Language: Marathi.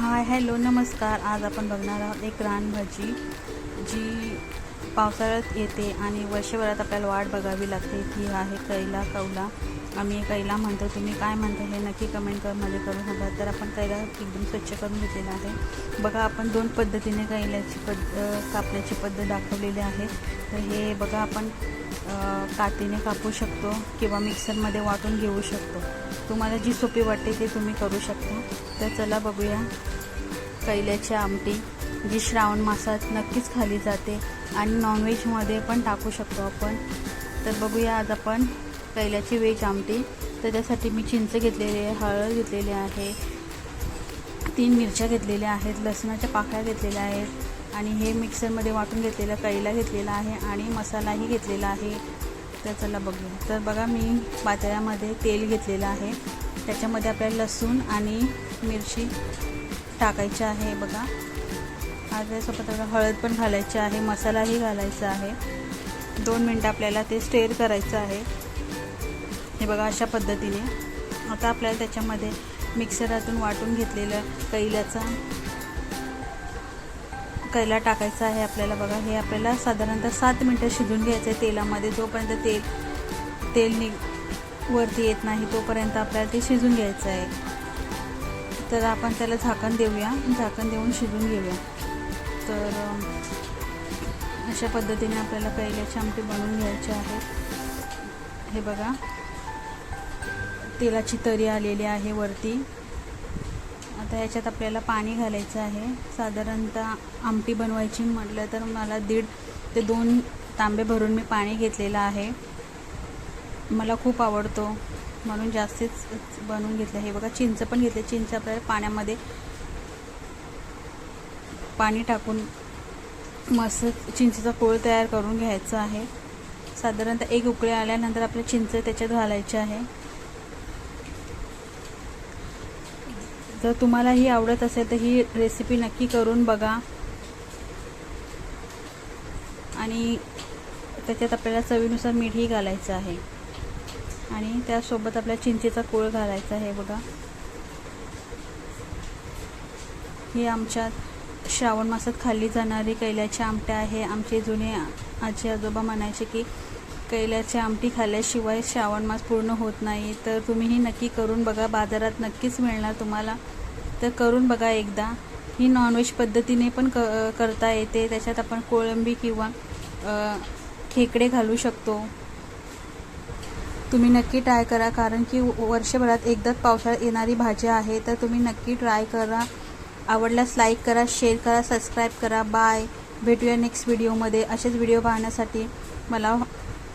हाय हॅलो नमस्कार. आज आपण बघणार आहोत एक रानभाजी जी पावसाळ्यात येते आणि वर्षभरात आपल्याला वाट बघावी लागते. ती आहे कैला कौला. आम्ही कैला म्हणतो तुम्ही काय म्हणता हे नक्की कमेंट करमध्ये करून शकता तर आपण कैला एकदम स्वच्छ करून घेतलेला आहे. बघा आपण दोन पद्धतीने कैल्याची पद्ध कापण्याची पद्धत दाखवलेली आहे. तर हे बघा आपण कातीने कापू शकतो किंवा मिक्सरमध्ये वाटून घेऊ शकतो. तुम्हाला जी सोपी वाटते ते तुम्ही करू शकता. तर चला बघूया कैल्याची आमटी जी श्रावण मासात नक्कीच खाली जाते आणि नॉनव्हेजमध्ये पण टाकू शकतो आपण. तर बघूया आज आपण कैल्याची वेज आमटी. तर त्यासाठी मी चिंच घेतलेली आहे हळद घेतलेली आहे. तीन मिरच्या घेतलेल्या आहेत लसणाच्या पाकळ्या घेतलेल्या आहेत आणि हे मिक्सरमध्ये वाटून घेतलेलं कैला घेतलेला आहे आणि मसालाही घेतलेला आहे. तर चला बघूया. तर बघा मी पातळ्यामध्ये तेल घेतलेलं आहे. त्याच्यामध्ये आपल्याला लसूण आणि मिरची टाकायची आहे बघा. आज त्यासोबत आपल्याला हळद पण घालायची आहे मसालाही घालायचा आहे. दोन मिनटं आपल्याला ते स्टेअर करायचं आहे. हे बघा अशा पद्धतीने. आता आपल्याला त्याच्यामध्ये मिक्सरातून वाटून घेतलेलं कैल्याचा कैला टाकायचा आहे आपल्याला बघा. हे आपल्याला साधारणतः सात मिनटं शिजून घ्यायचं आहे तेलामध्ये. जोपर्यंत तेल तेल निघ वरती येत नाही तोपर्यंत आपल्याला ते शिजून घ्यायचं आहे तर आपण त्याला झाकण देऊया. झाकण देऊन शिजून घेऊया. तर अशा पद्धतीने आपल्याला कैल्याची आमटी बनवून घ्यायची आहे. हे बघा. तेलाची तरी आलेली आहे वरती. आता याच्यात आपल्याला पाणी घालायचं आहे. साधारणतः आमटी बनवायची म्हटलं तर मला दीड ते दोन तांबे भरून मी पाणी घेतलेलं आहे. मला खूप आवडतो. म्हणून जास्तीच बनवून घेतलं. हे बघा चिंच पण घेतले. चिंच आपल्याला पाण्यामध्ये पाणी टाकून मस्त चिंचेचा कोळ तयार करून घ्यायचा आहे. साधारणतः एक उकळी आल्यानंतर आपल्या चिंच त्याच्यात घालायची आहे. जर तुम्हाला ही आवडत असेल तर ही रेसिपी नक्की करून बघा. आणि त्याच्यात आपल्याला चवीनुसार मीठही घालायचं आहे. आणि त्यासोबत आपल्या चिंचेचा कोळ घालायचा आहे बघा. ही आमच्यात श्रावण मासात खाल्ली जाणारी कैल्याची आमट्या आहे. आमचे जुने आजी आजोबा म्हणायचे की कैल्याची आमटी खाल्ल्याशिवाय श्रावण मास पूर्ण होत नाही. तर तुम्हीही नक्की करून बघा बाजारात नक्कीच मिळणार तुम्हाला. तर करून बघा एकदा. ही नॉनव्हेज पद्धतीने पण क करता येते. त्याच्यात आपण कोळंबी किंवा खेकडे घालू शकतो. तुम्ही नक्की ट्राय करा कारण की वर्षभरात एकदाच पावसाळ्यात येणारी भाज्या आहे. तर तुम्ही नक्की ट्राय करा. आवडल्यास लाईक करा शेअर करा सबस्क्राईब करा. बाय भेटूया नेक्स्ट व्हिडिओमध्ये असेच व्हिडिओ पाहण्यासाठी मला